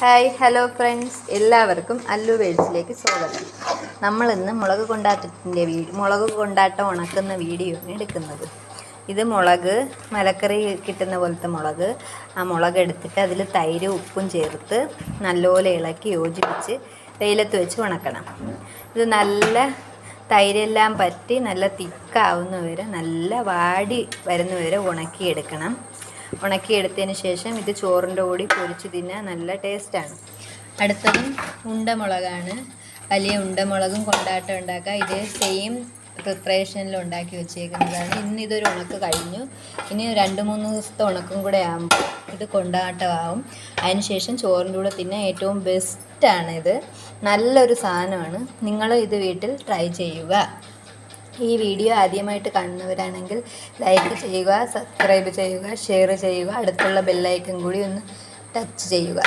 Hi hello friends. എല്ലാവർക്കും അല്ലു വേഴ്സിലേക്ക് സ്വാഗതം. നമ്മൾ ഇന്ന് മുളക് കൊണ്ടാട്ടത്തിന്റെ വീട് മുളക് കൊണ്ടാട്ടം ഉണക്കുന്ന വീഡിയോ ആണ് എടുക്കുന്നത്. ഇത് മുളക് മലക്കറി കിട്ടുന്ന പോലത്തെ മുളക്. ആ മുളക് എടുത്തിട്ട് അതിൽ തൈര് ഉപ്പും ചേർത്ത് നല്ലപോലെ ഇളക്കി യോജിപ്പിച്ച് വെയിലത്ത് വെച്ച് ഉണക്കണം. ഇത് നല്ല തൈരെല്ലാം പറ്റി നല്ല തിക്കാവുന്ന വരെ നല്ല വാടി വരുന്ന വരെ ഉണക്കിയെടുക്കണം. ഉണക്കിയെടുത്തതിന് ശേഷം ഇത് ചോറിന്റെ കൂടി പൊരിച്ച് തിന്നാൻ നല്ല ടേസ്റ്റാണ്. അടുത്തതും ഉണ്ടമുളകാണ്. വലിയ ഉണ്ടമുളകും കൊണ്ടാട്ടം ഉണ്ടാക്കുക. ഇത് സെയിം പ്രിപ്പറേഷനിൽ ഉണ്ടാക്കി വെച്ചേക്കുന്നതാണ്. ഇന്ന് ഇതൊരു ഉണക്ക് കഴിഞ്ഞു. ഇനി രണ്ട് മൂന്ന് ദിവസത്തെ ഉണക്കും കൂടെ ആകുമ്പോൾ ഇത് കൊണ്ടാട്ടമാവും. അതിനുശേഷം ചോറിന്റെ കൂടെ തിന്നാൻ ഏറ്റവും ബെസ്റ്റാണ് ഇത് നല്ലൊരു സാധനമാണ്. നിങ്ങൾ ഇത് വീട്ടിൽ ട്രൈ ചെയ്യുക. ഈ വീഡിയോ ആദ്യമായിട്ട് കാണുന്നവരാണെങ്കിൽ ലൈക്ക് ചെയ്യുക സബ്സ്ക്രൈബ് ചെയ്യുക ഷെയർ ചെയ്യുക അടുത്തുള്ള ബെല്ലൈക്കൻ കൂടി ഒന്ന് ടച്ച് ചെയ്യുക.